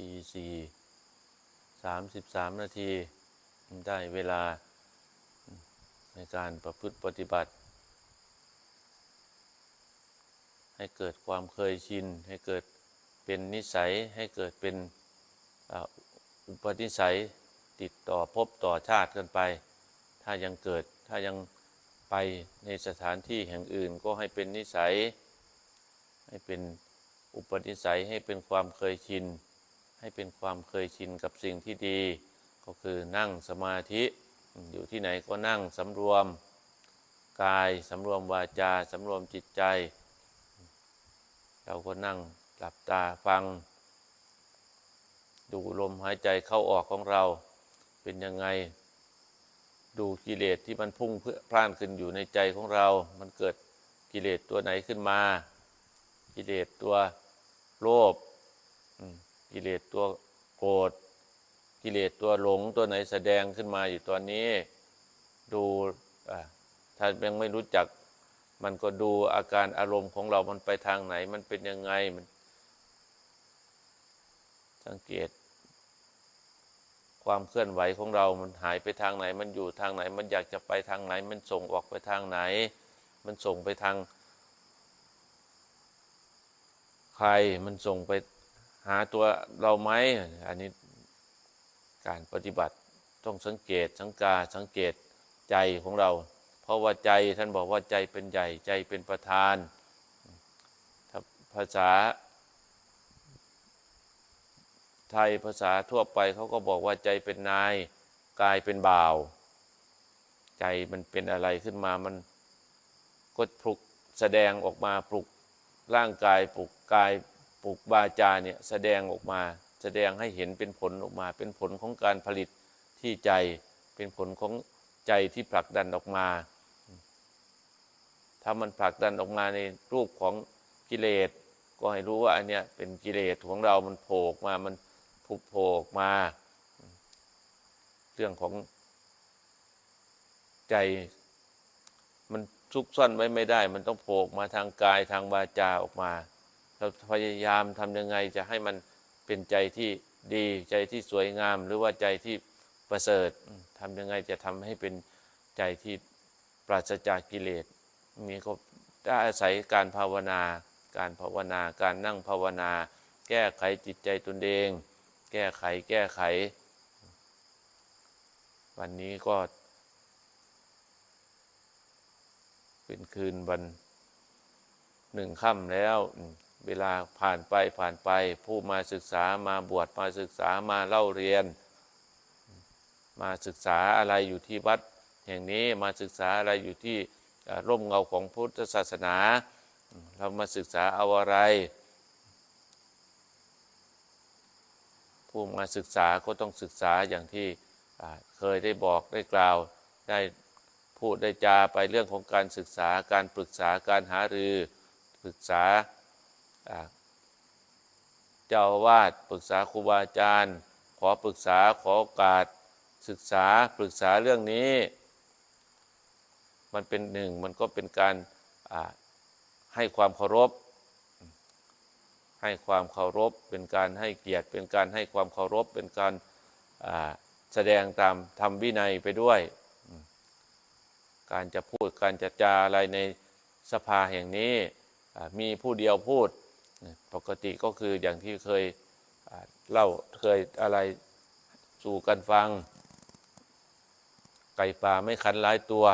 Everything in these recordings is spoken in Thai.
ทีสี่สามสิบสามนาที ได้เวลาในการประพฤติปฏิบัติ ให้เกิดความเคยชิน ให้เกิดเป็นนิสัยให้เกิดเป็นอุปนิสัยติดต่อพบต่อชาติกันไป ถ้ายังเกิดถ้ายังไปในสถานที่แห่งอื่นก็ให้เป็นนิสัย ให้เป็นอุปนิสัยให้เป็นความเคยชิน ให้เป็นความเคยชินกับสิ่งที่ดี ก็คือนั่งสมาธิอยู่ที่ไหนก็นั่งสำรวมกายสำรวมวาจาสำรวมจิตใจ เราก็นั่งหลับตาฟัง ดูลมหายใจเข้าออกของเราเป็นยังไง ดูกิเลสที่มันพุ่งเพื่อพล่านขึ้นอยู่ในใจของเรา มันเกิดกิเลสตัวไหนขึ้นมา กิเลสตัวโลภ กิเลสตัวโกรธกิเลสตัวหลงตัวไหนแสดงขึ้นมาอยู่ตอนนี้ ดูถ้ายังไม่รู้จัก มันก็ดูอาการอารมณ์ของเรามันไปทางไหน มันเป็นยังไงมันสังเกต ความเคลื่อนไหวของเรา มันหายไปทางไหน มันอยู่ทางไหน มันอยากจะไปทางไหน มันส่งออกไปทางไหน มันส่งไปทาง ใคร มันส่งไป หาตัวเราไหมอันนี้การปฏิบัติต้องสังเกตสังกาสังเกตใจของเรา เพราะว่าใจท่านบอกว่าใจเป็นใหญ่ใจเป็นประธานถ้าภาษา ไทยภาษาทั่วไปเขาก็บอกว่าใจเป็นนายกายเป็นบ่าว ใจมันเป็นอะไรขึ้นมามันก็ปลุกแสดงออกมาปลุกร่างกายปลุกกาย ปลุกบาจาเนี่ยแสดงออกมา แสดงให้เห็นเป็นผลออกมา เป็นผลของการผลิตที่ใจ เป็นผลของใจที่ผลักดันออกมา ถ้ามันผลักดันออกมาในรูปของกิเลส ก็ให้รู้ว่าอันเนี้ยเป็นกิเลสของเรา มันโผล่มา มันผุโผล่ออกมา เรื่องของใจมันซุกซ่อนไว้ไม่ได้ มันต้องโผล่มาทางกายทางวาจาออกมา เราพยายามทำยังไงจะให้มันเป็นใจที่ดีใจที่สวยงาม หรือว่าใจที่ประเสริฐทำยังไงจะทำให้เป็นใจที่ปราศจากกิเลสมีก็ได้อาศัยการภาวนา การภาวนา การนั่งภาวนา แก้ไขจิตใจตนเอง แก้ไข แก้ไข วันนี้ก็ เป็นคืนวันหนึ่งค่ำแล้ว เวลาผ่านไปผ่านไป ผู้มาศึกษามาบวชมาศึกษามาเล่าเรียน มาศึกษาอะไรอยู่ที่วัดแห่งนี้มาศึกษาอะไรอยู่ที่ร่มเงาของพุทธศาสนา เรามาศึกษาเอาอะไร ผู้มาศึกษาก็ต้องศึกษาอย่างที่เคยได้บอกได้กล่าวได้พูดได้จาไปเรื่องของการศึกษาการปรึกษาการหารือ ปรึกษา เจ้าวาดปรึกษาครูบาอาจารย์ ขอปรึกษาขอโอกาสศึกษาปรึกษาเรื่องนี้ มันเป็นหนึ่งมันก็เป็นการให้ความเคารพ ให้ความเคารพ เป็นการให้เกียรติ เป็นการให้ความเคารพ เป็นการแสดงตามธรรมวินัยไปด้วย การจะพูดการจะจาอะไรในสภาแห่งนี้มีผู้เดียวพูด ปกติก็คืออย่างที่เคยเล่าเคยอะไรสู่กันฟัง ไก่ป่าไม่คันหลายตัว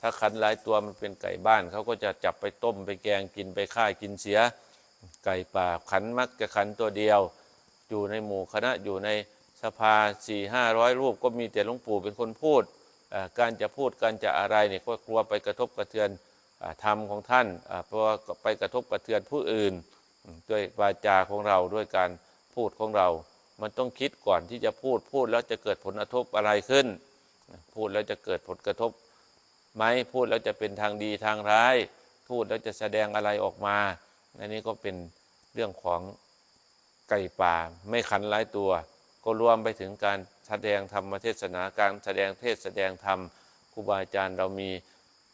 ถ้าคันหลายตัวมันเป็นไก่บ้านเขาก็จะจับไปต้มไปแกงกินไปฆ่ากินเสีย ไก่ป่าขันมักจะขันตัวเดียว อยู่ในหมู่คณะอยู่ในสภาสี่ห้าร้อยรูปก็มีแต่หลวงปู่เป็นคนพูด การจะพูดการจะอะไรเนี่ยก็กลัวไปกระทบกระเทือน ธรรมของท่านเพราะว่าไปกระทบกระเทือนผู้อื่น ด้วยวาจาของเราด้วยการพูดของเรา มันต้องคิดก่อนที่จะพูดพูดแล้วจะเกิดผลกระทบอะไรขึ้น พูดแล้วจะเกิดผลกระทบไหมพูดแล้วจะเป็นทางดีทางร้าย พูดแล้วจะแสดงอะไรออกมาอันนี้ก็เป็นเรื่องของไก่ป่าไม่ขันหลายตัว ก็รวมไปถึงการแสดงธรรมเทศนาการแสดงเทศแสดงธรรมครูบาอาจารย์เรามี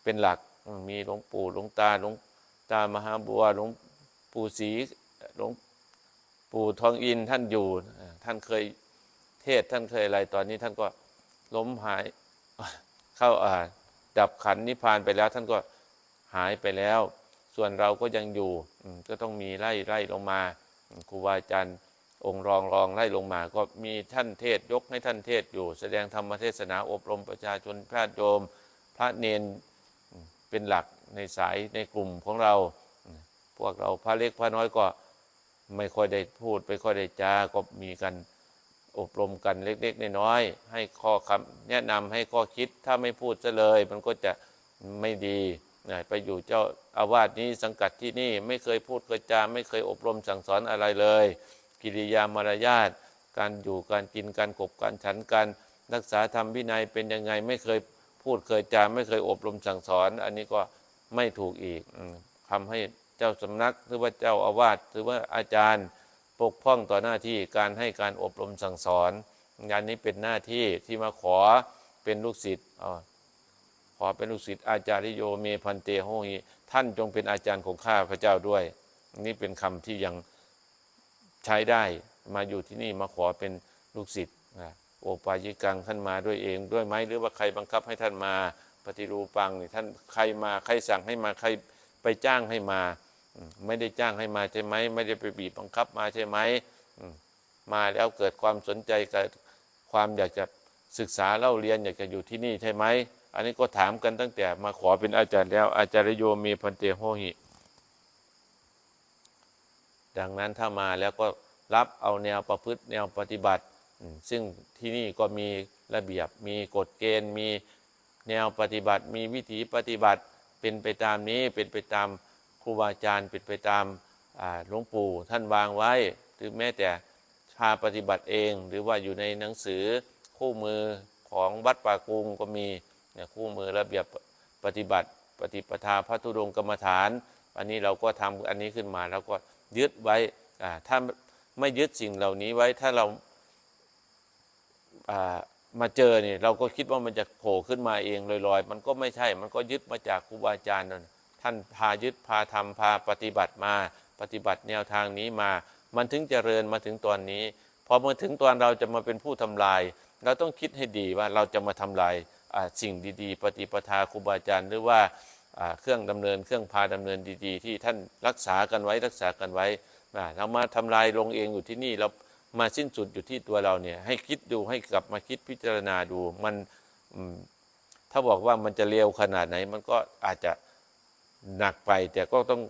เป็นหลัก มีหลวงปู่หลวงตาหลวงตามหาบัวหลวงปู่ศรีหลวงปู่ทองอินท่านอยู่ ท่านเคยเทศท่านเคยอะไรตอนนี้ท่านก็ล้มหายเข้าอ่าดับขันนิพพานไปแล้ว ท่านก็หายไปแล้ว ส่วนเราก็ยังอยู่ก็ต้องมีไล่ไล่ลงมาครูบาอาจารย์องค์รองรองไล่ลงมา ก็มีท่านเทศยกให้ท่านเทศอยู่ แสดงธรรมเทศนาอบรมประชาชนพระโยมพระเนน เป็นหลักในสายในกลุ่มของเรา พวกเราพระเล็กพระน้อยก็ไม่ค่อยได้พูด ไม่ค่อยได้จาก็มีกันอบรมกันเล็กๆน้อยๆให้ข้อคำแนะนำให้ข้อคิดถ้าไม่พูดซะเลย มันก็จะไม่ดีนะไปอยู่เจ้าอาวาสนี้สังกัดที่นี่ไม่เคยพูดเคยจาไม่เคยอบรมสั่งสอนอะไรเลย กิริยามารยาทการอยู่การกินการกบการฉันการรักษาธรรมวินัยเป็นยังไงไม่เคย พูดเคยจาไม่เคยอบรมสั่งสอน อันนี้ก็ไม่ถูกอีกอืมทำให้เจ้าสำนักหรือว่าเจ้าอาวาสหรือว่าอาจารย์ปกป้องต่อหน้าที่การให้การอบรมสั่งสอน งานนี้เป็นหน้าที่ที่มาขอเป็นลูกศิษย์ขอเป็นลูกศิษย์อาจาริโยเมพันเตโหหิท่านจงเป็นอาจารย์ของข้าพระเจ้าด้วย นี่เป็นคำที่ยังใช้ได้มาอยู่ที่นี่มาขอเป็นลูกศิษย์นะ โอปายิกังท่านมาด้วยเองด้วยไหมหรือว่าใครบังคับให้ท่านมาปฏิรูปังนี่ท่านใครมาใครสั่งให้มาใครไปจ้างให้มา ไม่ได้จ้างให้มาใช่ไหมไม่ได้ไปบีบบังคับมาใช่ไหมมาแล้วเกิดความสนใจเกิดความอยากจะศึกษาเล่าเรียนอยากจะอยู่ที่นี่ใช่ไหมอันนี้ก็ถามกันตั้งแต่มาขอเป็นอาจารย์แล้ว อาจารย์โยมีพันเตโหหิ ดังนั้นถ้ามาแล้วก็รับเอาแนวประพฤติแนวปฏิบัติ ซึ่งที่นี่ก็มีระเบียบมีกฎเกณฑ์ มีแนวปฏิบัติ มีวิถีปฏิบัติเป็นไปตามนี้เป็นไปตามครูบาอาจารย์ เป็นไปตามหลวงปู่ท่านวางไว้ หรือแม้แต่พาปฏิบัติเอง หรือว่าอยู่ในหนังสือคู่มือของวัดป่ากุงก็มีคู่มือระเบียบปฏิบัติ ปฏิปทาพระธุดงกรรมฐาน อันนี้เราก็ทำอันนี้ขึ้นมาแล้วก็ยึดไว้ถ้าไม่ยึดสิ่งเหล่านี้ไว้ถ้าเรา มาเจอเนี่ยเราก็คิดว่ามันจะโผล่ขึ้นมาเองลอยๆ มันก็ไม่ใช่ มันก็ยึดมาจากครูบาอาจารย์นั่นท่านพายึดพาทำพาปฏิบัติมา ปฏิบัติแนวทางนี้มา มันถึงเจริญมาถึงตอนนี้พอมาถึงตอนเราจะมาเป็นผู้ทำลาย เราต้องคิดให้ดีว่าเราจะมาทำลายสิ่งดีๆ ปฏิปทาครูบาอาจารย์หรือว่าเครื่องดำเนินเครื่องพาดำเนินดี ๆ ที่ท่านรักษากันไว้รักษากันไว้เรามาทำลายลงเองอยู่ที่นี่เรา มาสิ้นสุดอยู่ที่ตัวเราเนี่ย ให้คิดดูให้กลับมาคิดพิจารณาดู มันถ้าบอกว่ามันจะเร็วขนาดไหน มันก็อาจจะหนักไป แต่ก็ต้อง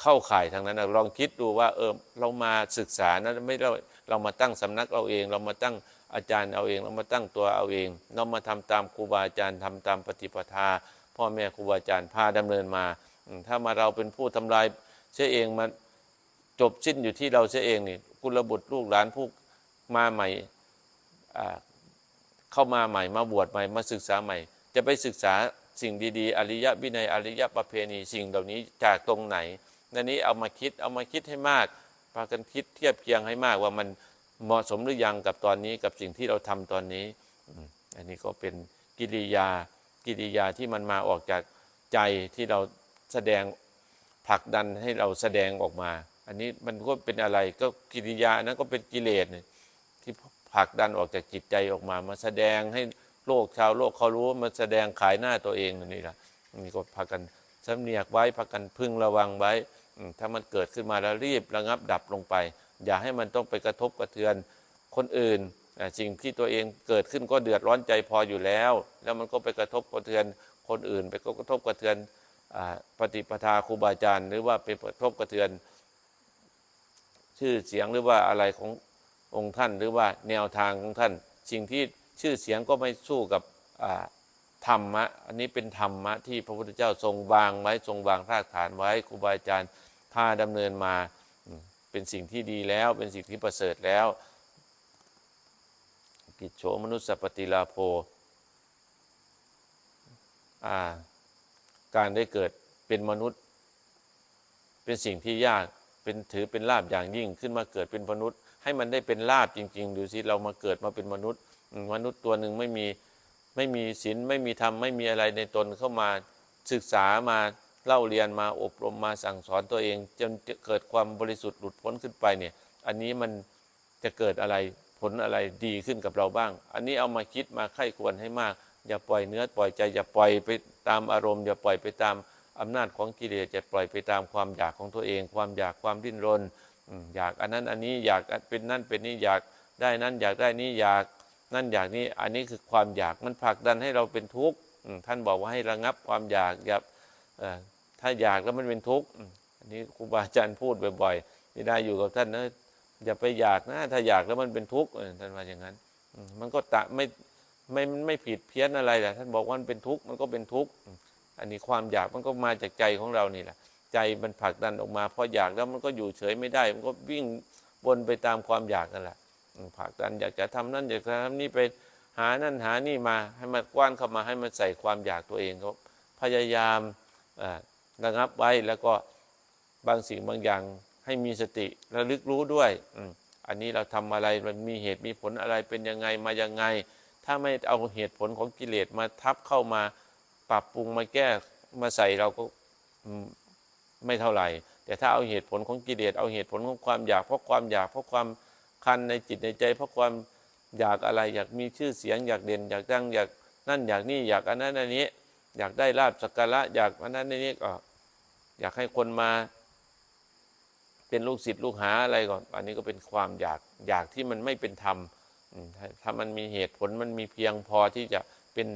เข้าข่ายทางนั้นนะลองคิดดูว่า เออเรามาศึกษานะไม่เราเรามาตั้งสำนักเราเอง เรามาตั้งอาจารย์เอาเอง เรามาตั้งตัวเอาเอง เรามาทำตามครูบาอาจารย์ทำตามปฏิปทา พ่อแม่ครูบาอาจารย์พาดำเนินมา ถ้ามาเราเป็นผู้ทำลายเสียเองมา จบสิ้นอยู่ที่เราเสียเองนี่กุลบุตรลูกหลานผู้มาใหม่เข้ามาใหม่มาบวชใหม่มาศึกษาใหม่ จะไปศึกษาสิ่งดีๆ อริยวินัยอริยประเพณีสิ่งเหล่านี้จากตรงไหนนันนี้เอามาคิดเอามาคิดให้มากพากันคิดเทียบเคียงให้มากว่ามันเหมาะสมหรือยังกับตอนนี้กับสิ่งที่เราทำตอนนี้อันนี้ก็เป็นกิริยากิริยาที่มันมาออกจากใจที่เราแสดงผลักดันให้เราแสดงออกมา อันนี้มันก็เป็นอะไรก็กิริยานั้นก็เป็นกิเลสที่ผลักดันออกจากจิตใจออกมา มาแสดงให้โลกชาวโลกเขารู้ว่ามาแสดงขายหน้าตัวเองนี่แหละนี่ก็พากันสำเนียกไว้พากันพึงระวังไว้ถ้ามันเกิดขึ้นมาแล้วรีบระงับดับลงไป อย่าให้มันต้องไปกระทบกระเทือนคนอื่นสิ่งที่ตัวเองเกิดขึ้นก็เดือดร้อนใจพออยู่แล้ว แล้วมันก็ไปกระทบกระเทือนคนอื่น ไปกระทบกระเทือนอปฏิปทาครูบาอาจารย์ หรือว่าไปกระทบกระเทือน ชื่อเสียงหรือว่าอะไรขององค์ท่าน หรือว่าแนวทางของท่าน สิ่งที่ชื่อเสียงก็ไม่สู้กับธรรมะ อันนี้เป็นธรรมะที่พระพุทธเจ้าทรงวางไว้ทรงวางรากฐานไว้ครูบาอาจารย์พาดำเนินมาเป็นสิ่งที่ดีแล้ว เป็นสิ่งที่ประเสริฐแล้ว กิจโฉมนุสสปฏิลาโภาการได้เกิดเป็นมนุษย์ เป็นสิ่งที่ยาก เป็นถือเป็นลาบอย่างยิ่งขึ้นมาเกิดเป็นมนุษย์ ให้มันได้เป็นลาบจริง ๆ ดูสิเรามาเกิดมาเป็นมนุษย์มมนุษย์ตัวหนึ่งไม่มีไม่มีศีลไม่มีธรรมไม่มีอะไรในตนเข้ามาศึกษามาเล่าเรียนมาอบรมมาสั่งสอนตัวเอง จนเกิดความบริสุทธิ์หลุดพ้นขึ้นไปเนี่ย อันนี้มันจะเกิดอะไรผลอะไรดีขึ้นกับเราบ้าง อันนี้เอามาคิดมาไข้ควรให้มาก อย่าปล่อยเนื้อปล่อยใจ อย่าปล่อยไปตามอารมณ์ อย่าปล่อยไปตาม อำนาจของกิเลสจะปล่อยไปตามความอยากของตัวเอง ความอยากความดิ้นรนอยากอันนั้นอันนี้อยากเป็นนั่นเป็นนี่อยากได้นั้นอยากได้นี้อยากนั่นอยากนี้อันนี้คือความอยากมันผลักดันให้เราเป็นทุกข์ท่านบอกว่าให้ระงับความอยากอย่าถ้าอยากแล้วมันเป็นทุกข์อันนี้ครูบาอาจารย์พูดบ่อยๆที่ได้อยู่กับท่านนะอย่าไปอยากนะถ้าอยากแล้วมันเป็นทุกข์ท่านว่าอย่างนั้น มันก็ตะไม่ไม่ไม่ไม่ผิดเพี้ยนอะไรแหละท่านบอกว่ามันเป็นทุกข์มันก็เป็นทุกข์ อันนี้ความอยากมันก็มาจากใจของเรานี่แหละ ใจมันผลักดันออกมาพออยากแล้วมันก็อยู่เฉยไม่ได้ มันก็วิ่งวนไปตามความอยากนั่นแหละผลักดันอยากจะทำนั่นอยากจะทำนี่ไปหานั่นหานี่มาให้มันกว้านเข้ามาให้มันใส่ความอยากตัวเองก็พยายามระงับไว้แล้วก็บางสิ่งบางอย่างให้มีสติระลึกรู้ด้วยอันนี้เราทำอะไรมันมีเหตุมีผลอะไรเป็นยังไงมายังไง ถ้าไม่เอาเหตุผลของกิเลสมาทับเข้ามา ปรับปรุงมาแก้มาใส่เราก็ไม่เท่าไหร่ แต่ถ้าเอาเหตุผลของกิเลสเอาเหตุผลของความอยากเพราะความอยากเพราะความคันในจิตในใจ เพราะความอยากอะไรอยากมีชื่อเสียง อยากเด่น อยากดังอยากนั่นอยากนี่อยากอันนั้นอันนี้ อยากได้ลาบสักการะอยากอันนั้นอันนี้ก็อยากให้คนมา เป็นลูกศิษย์ลูกหาอะไรก่อน อันนี้ก็เป็นความอยากอยากที่มันไม่เป็นธรรมถ้ามันมีเหตุผลมันมีเพียงพอที่จะเป็น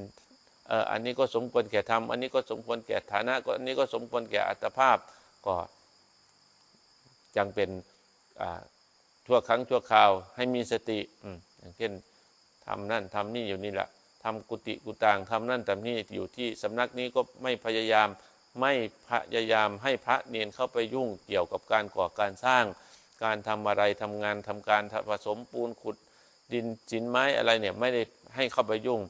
อ่ออันนี้ก็สมควรแก่ธรรมอันนี้ก็สมควรแก่ฐานะก็อันนี้ก็สมควรแก่อัตภาพก็ยังเป็นอ่าชั่วครั้งชั่วคราวให้มีสติอืมอย่างเช่นทำนั่นทำนี่อยู่นี่แหละทำกุฏิกุตางทำนั่นทำนี่อยู่ที่สำนักนี้ก็ไม่พยายามไม่พยายามให้พระเนนเข้าไปยุ่งเกี่ยวกับการก่อการสร้าง การทำอะไรทำงานทำการผสมปูนขุดดินจินไม้อะไรเนี่ยไม่ได้ให้เข้าไปยุ่ง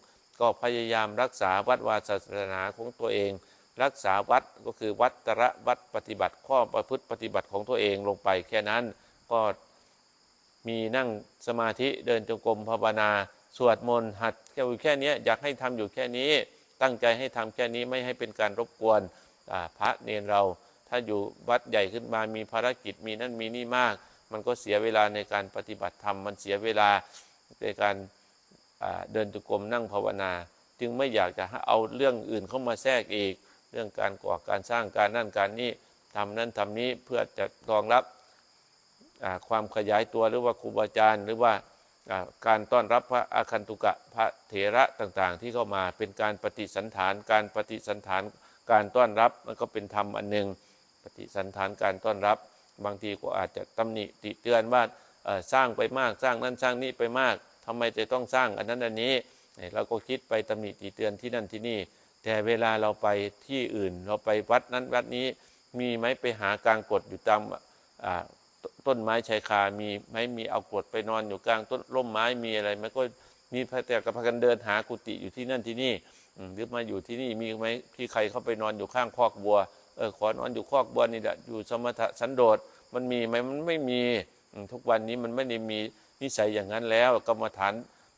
ก็พยายามรักษาวัดวาศาสนาของตัวเอง รักษาวัดก็คือวัดตระวัดปฏิบัติข้อประพฤติปฏิบัติของตัวเองลงไปแค่นั้นก็มีนั่งสมาธิเดินจงกรมภาวนา สวดมนต์หัดแค่แค่เนี้ยอยากให้ทำอยู่แค่นี้ ตั้งใจให้ทำแค่นี้ไม่ให้เป็นการรบกวนพระเนรเรา ถ้าอยู่วัดใหญ่ขึ้นมามีภารกิจมีนั่นมีนี่มาก มันก็เสียเวลาในการปฏิบัติธรรมมันเสียเวลาในการ เดินจุกรมนั่งภาวนา จึงไม่อยากจะให้เอาเรื่องอื่นเข้ามาแทรกอีก เรื่องการก่อการสร้างการนั่นการนี้ทำนั่นทำนี้เพื่อจะรองรับความขยายตัวหรือว่าครูบาอาจารย์ หรือว่าการต้อนรับพระอาคันตุกะพระเถระต่างๆ ที่เข้ามาเป็นการปฏิสันฐาน การปฏิสันฐานการต้อนรับมันก็เป็นธรรมอันหนึ่งปฏิสันฐานการต้อนรับบางทีก็อาจจะตำหนิติเตือนว่าสร้างไปมากสร้างนั้นสร้างนี้ไปมาก ทำไมจะต้องสร้างอันนั้นอันนี้เราก็คิดไปตำหนิตีเตือนที่นั่นที่นี่ แต่เวลาเราไปที่อื่น เราไปวัดนั้นวัดนี้มีไหมไปหากลางกฎอยู่ตามต้นไม้ชายคา มีไหมมีเอากรดไปนอนอยู่กลางต้นร่มไม้มีอะไรไหมก็มีพระแต่กับพากันเดินหากุฏิอยู่ที่นั่นที่นี่หรือมาอยู่ที่นี่มีไหมพี่ใครเข้าไปนอนอยู่ข้างคอกบัวเออขอนอนอยู่คอกบัวนี่แหละอยู่สมถะสันโดษมันมีไหมมันไม่มีทุกวันนี้มันไม่ได้มี นิสัยอย่างนั้นแล้วกรรมฐาน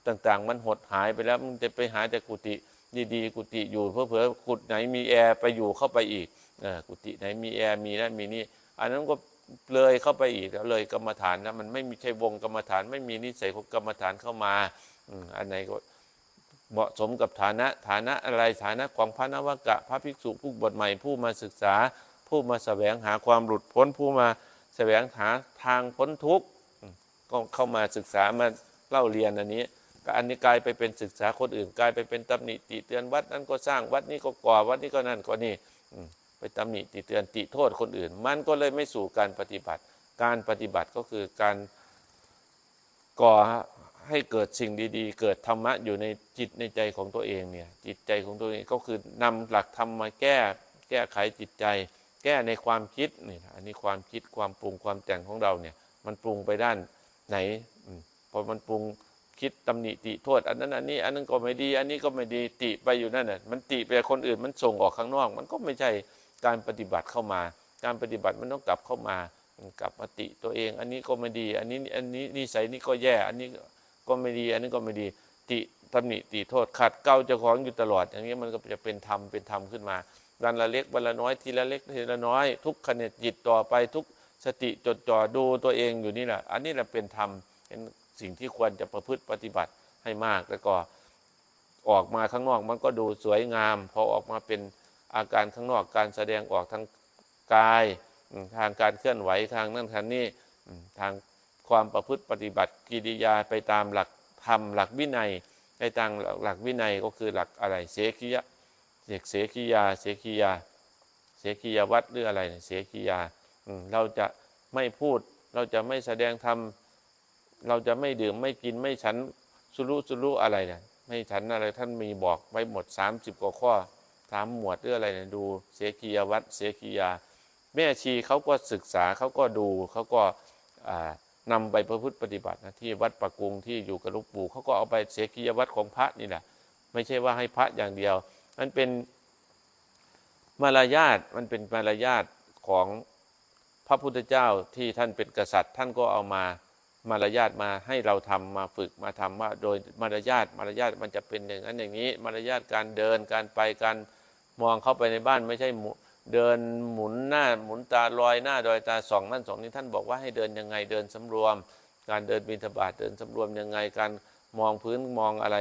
ต่าง ๆ มันหดหายไปแล้วมันจะไปหาแต่กุฏิดีๆกุฏิอยู่เพื่อเผื่อกุฏิไหนมีแอร์ไปอยู่เข้าไปอีกกุฏิไหนมีแอร์มีนั่นมีนี่อันนั้นก็เลยเข้าไปอีกแล้วเลยกรรมฐานนะมันไม่มีใช่วงกรรมฐานไม่มีนิสัยของกรรมฐานเข้ามาอันไหนก็เหมาะสมกับฐานะฐานะอะไรฐานะของพระนวกะ พระภิกษุผู้บวชใหม่ผู้มาศึกษา ผู้มาแสวงหาความหลุดพ้นผู้มาแสวงหาทางพ้นทุกข์ ก็เข้ามาศึกษามาเล่าเรียนอันนี้ก็อันนี้กลายไปเป็นศึกษาคนอื่นกลายไปเป็นตำหนิติเตือนวัดนั้นก็สร้างวัดนี้ก็ก่อวัดนี้ก็นั่นก็นี่ไปตำหนิติเตือนติโทษคนอื่น มันก็เลยไม่สู่การปฏิบัติ การปฏิบัติก็คือการก่อให้เกิดสิ่งดีๆ เกิดธรรมะอยู่ในจิตในใจของตัวเองเนี่ยจิตใจของตัวเองก็คือนำหลักธรรมมาแก้แก้ไขจิตใจ แก้ในความคิดนี่อันนี้ความคิดความปรุงความแต่งของเราเนี่ยมันปรุงไปด้าน ไหนพอมันปรุงคิดตำหนิติโทษ อันนั้นอันนี้ อันนั้นก็ไม่ดี อันนี้ก็ไม่ดีติไปอยู่นั่นน่ะมันติไปคนอื่นมันส่งออกข้างนอก มันก็ไม่ใช่การปฏิบัติเข้ามา การปฏิบัติมันต้องกลับเข้ามากลับมาติตัวเอง อันนี้ก็ไม่ดี อันนี้อันนี้นิสัยนี้ก็แย่ อันนี้ก็ไม่ดี อันนี้ก็ไม่ดี ติตำหนิติโทษขัดเกลาเจ้าของอยู่ตลอด อย่างนี้มันก็จะเป็นธรรมเป็นธรรมขึ้นมาวันละเล็กวันละน้อยทีละเล็กทีละน้อย ทุกขณะจิตต่อไปทุก สติจดจ่อดูตัวเองอยู่นี่แหละ อันนี้แหละเป็นธรรมเป็นสิ่งที่ควรจะประพฤติปฏิบัติให้มาก แล้วก็ออกมาข้างนอกมันก็ดูสวยงาม พอออกมาเป็นอาการข้างนอกการแสดงออกทางกายทางการเคลื่อนไหวทางนั่นทางนี้ทางความประพฤติปฏิบัติกิริยาไปตามหลักธรรมหลักวินัยในทางหลักวินัยก็คือหลักอะไรเสกียะเสกเสกียาเสกียาเสกียวัดหรืออะไรเสกียา เราจะไม่พูด เราจะไม่แสดงธรรมเราจะไม่ดื่มไม่กินไม่ฉันสุรุสุรุอะไรเนี่ยไม่ฉันอะไรท่านมีบอกไว้หมด 30 กว่าข้อสามหมวดหรืออะไรเนี่ยดูเสกียวัดเสกียา แม่ชีเขาก็ศึกษาเขาก็ดูเขาก็อ่านำไปประพฤติปฏิบัตินะที่วัดปะกุงที่อยู่กับลูกปู่เขาก็เอาไปเสกียวัดของพระนี่แหละไม่ใช่ว่าให้พระอย่างเดียว มันเป็นมารยาทมันเป็นมารยาทของ พระพุทธเจ้าที่ท่านเป็นกษัตริย์ ท่านก็เอามามารยาทมาให้เราทำมาฝึกมาทำว่าโดยมารยาทมารยาทมันจะเป็นอย่างนั้นอย่างนี้ มารยาทการเดินการไปการมองเข้าไปในบ้านไม่ใช่เดินหมุนหน้าหมุนตาลอยหน้าลอยตาสองนั่นสองนี้ท่านบอกว่าให้เดินยังไงเดินสำรวม การเดินบิณฑบาตเดินสำรวมยังไงการมองพื้นมองอะไร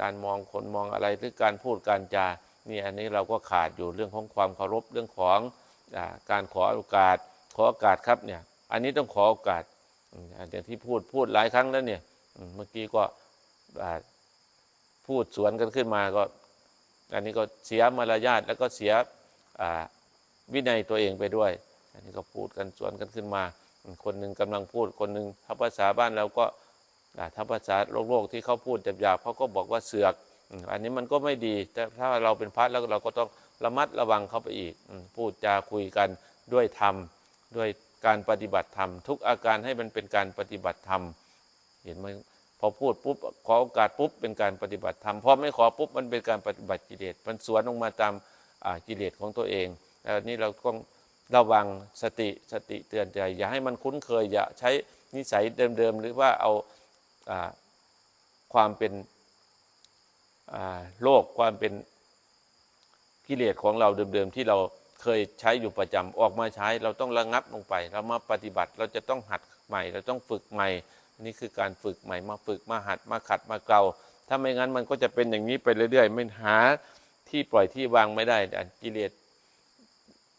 การมองคนมองอะไรหรือการพูดการจานี่อันนี้เราก็ขาดอยู่เรื่องของความเคารพเรื่องของอการขอโอกาส ขอโอกาสครับเนี่ย อันนี้ต้องขอโอกาสอย่างที่พูดพูดหลายครั้งแล้วเนี่ยเมื่อกี้ก็พูดสวนกันขึ้นมาก็ อันนี้ก็เสียมารยาทแล้วก็เสียวินัยตัวเองไปด้วย อันนี้ก็พูดกันสวนกันขึ้นมา คนหนึ่งกำลังพูดคนหนึ่งถ้าภาษาบ้านเราก็ถ้าภาษาโลกโลกที่เขาพูดหยาบๆเขาก็บอกว่าเสือกอันนี้มันก็ไม่ดีแต่ถ้าเราเป็นพระแล้วเราก็ต้องระมัดระวังเข้าไปอีกพูดจาคุยกันด้วยธรรม ด้วยการปฏิบัติธรรม ทุกอาการให้มันเป็นการปฏิบัติธรรม เห็นไหมพอพูดปุ๊บขอโอกาสปุ๊บเป็นการปฏิบัติธรรมพอไม่ขอปุ๊บมันเป็นการปฏิบัติกิเลสมันสวนออกมาตามกิเลสของตัวเองแล้วนี่เราต้องระวังสติสติเตือนใจ อย่าให้มันคุ้นเคย อย่าใช้นิสัยเดิมๆ หรือว่าเอาอความเป็นโลกความเป็นกิเลสของเราเดิมๆที่เรา เคยใช้อยู่ประจำออกมาใช้เราต้องระงับลงไป เรามาปฏิบัติเราจะต้องหัดใหม่ เราต้องฝึกใหม่ นี่คือการฝึกใหม่มาฝึกมาหัดมาขัดมาเกาถ้าไม่งั้นมันก็จะเป็นอย่างนี้ไปเรื่อยๆไม่หาที่ปล่อยที่วางไม่ได้กิเลส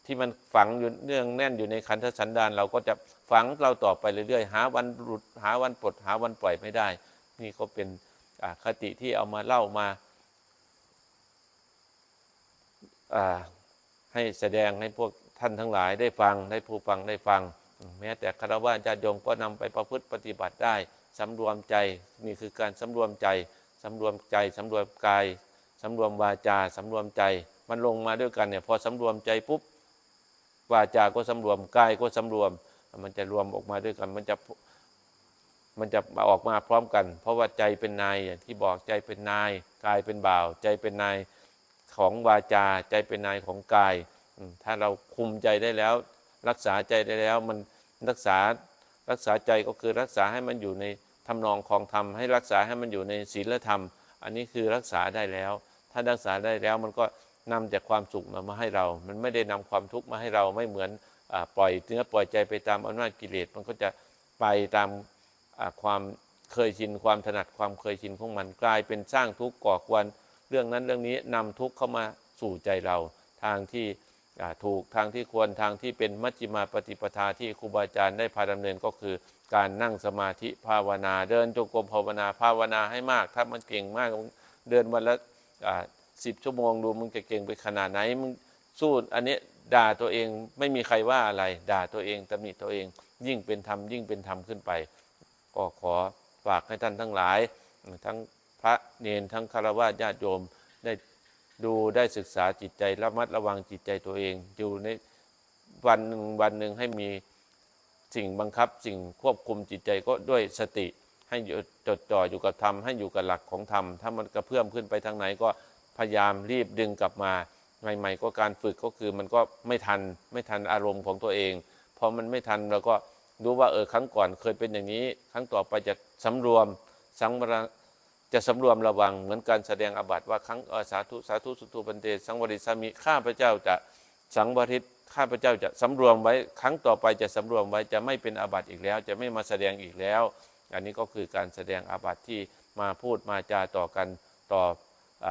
ที่มันฝังอยู่เนื่องแน่นอยู่ในขันธสันดานเราก็จะฝังเราต่อไปเรื่อยๆ หาวันหลุดหาวันปลดหาวันปล่อยไม่ได้ นี่ก็เป็นคติที่เอามาเล่ามาอ่า ให้แสดงให้พวกท่านทั้งหลายได้ฟังได้ผู้ฟังได้ฟัง แม้แต่คารวะญาติโยมก็นำไปประพฤติปฏิบัติได้สำรวมใจนี่คือการสำรวมใจสำรวมใจสำรวมกายสำรวมวาจาสำรวมใจ มันลงมาด้วยกันเนี่ยพอสำรวมใจปุ๊บวาจาก็สำรวมกายก็สำรวม มันจะรวมออกมาด้วยกัน มันจะมันจะมาออกมาพร้อมกัน เพราะว่าใจเป็นนายอย่างที่บอกใจเป็นนายกายเป็นบ่าว ใจเป็นนาย ของวาจาใจเป็นนายของกาย ถ้าเราคุมใจได้แล้ว รักษาใจได้แล้วมันรักษารักษาใจก็คือรักษาให้มันอยู่ในทำนองของธรรมให้รักษาให้มันอยู่ในศีลธรรม อันนี้คือรักษาได้แล้ว ถ้ารักษาได้แล้วมันก็นำจากความสุขมามาให้เรา มันไม่ได้นำความทุกข์มาให้เราไม่เหมือนอปล่อยเนื้อปล่อยใจไปตามอำนาจกิเลส มันก็จะไปตามความเคยชินความถนัดความเคยชินของมันกลายเป็นสร้างทุกข์ก่อกวน เรื่องนั้นเรื่องนี้นำทุกข์เข้ามาสู่ใจเราทางที่ถูกทางที่ควรทางที่เป็นมัชฌิมาปฏิปทาที่ครูบาอาจารย์ได้พาดำเนินก็คือ การนั่งสมาธิภาวนาเดินจงกรมภาวนาภาวนาให้มาก ถ้ามันเก่งมากเดินวันละสิบชั่วโมงดูมึงจะเก่งไปขนาดไหนมึงสู้อันนี้ด่าตัวเองไม่มีใครว่าอะไร ด่าตัวเองตำหนิตัวเอง ยิ่งเป็นธรรมยิ่งเป็นธรรมขึ้นไป ก็ขอฝากให้ท่านทั้งหลายทั้ง พระเนนทั้งคารวะญาติโยมได้ดูได้ศึกษาจิตใจระมัดระวังจิตใจตัวเองอยู่ในวันหนึ่งวันหนึ่งให้มีสิ่งบังคับ สิ่งควบคุมจิตใจก็ด้วยสติให้จดจ่ออยู่กับธรรมให้อยู่กับหลักของธรรมถ้ามันกระเพื่อมขึ้นไปทางไหนก็พยายามรีบดึงกลับมาใหม่ ๆ ก็การฝึกก็คือมันก็ไม่ทันไม่ทันอารมณ์ของตัวเองพอมันไม่ทันเราก็รู้ว่าเออครั้งก่อนเคยเป็นอย่างนี้ ครั้งต่อไปจะสำรวมสังวร จะสำรวมระวังเหมือนการแสดงอาบัติว่าครั้งสาธุสาธุสุตุปันเตสังวริสามิข้าพระเจ้าจะสังวริตข้าพเจ้าจะสำรวมไว้ครั้งต่อไปจะสำรวมไว้จะไม่เป็นอาบัติอีกแล้ว จะไม่มาแสดงอีกแล้ว อันนี้ก็คือการแสดงอาบัติที่มาพูดมาจาต่อกันต่ออ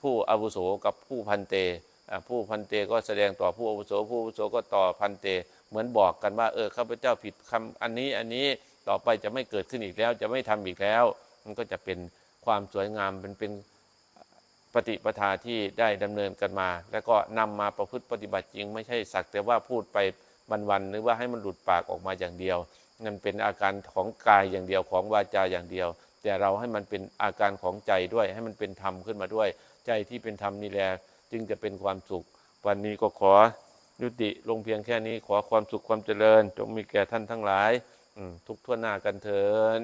ผู้อาวุโสกับผู้พันเตผู้พันเตก็แสดงต่อผู้อาวุโสผู้อาวุโสก็ต่อพันเตเหมือนบอกกันว่าเออข้าพเจ้าผิดคำอันนี้อันนี้ต่อไปจะไม่เกิดขึ้นอีกแล้ว จะไม่ทำอีกแล้ว มันก็จะเป็น ความสวยงามเป็นเป็นปฏิปทาที่ได้ดำเนินกันมา แล้วก็นำมาประพฤติปฏิบัติจริง ไม่ใช่สักแต่ว่าพูดไปวันๆหรือว่าให้มันหลุดปากออกมาอย่างเดียวนั่นเป็นอาการของกายอย่างเดียวของวาจาอย่างเดียว แต่เราให้มันเป็นอาการของใจด้วย ให้มันเป็นธรรมขึ้นมาด้วย ใจที่เป็นธรรมนี่แหละจึงจะเป็นความสุข วันนี้ก็ขอยุติลงเพียงแค่นี้ขอความสุขความเจริญ จงมีแก่ท่านทั้งหลายทุกทั่วหน้ากันเถิด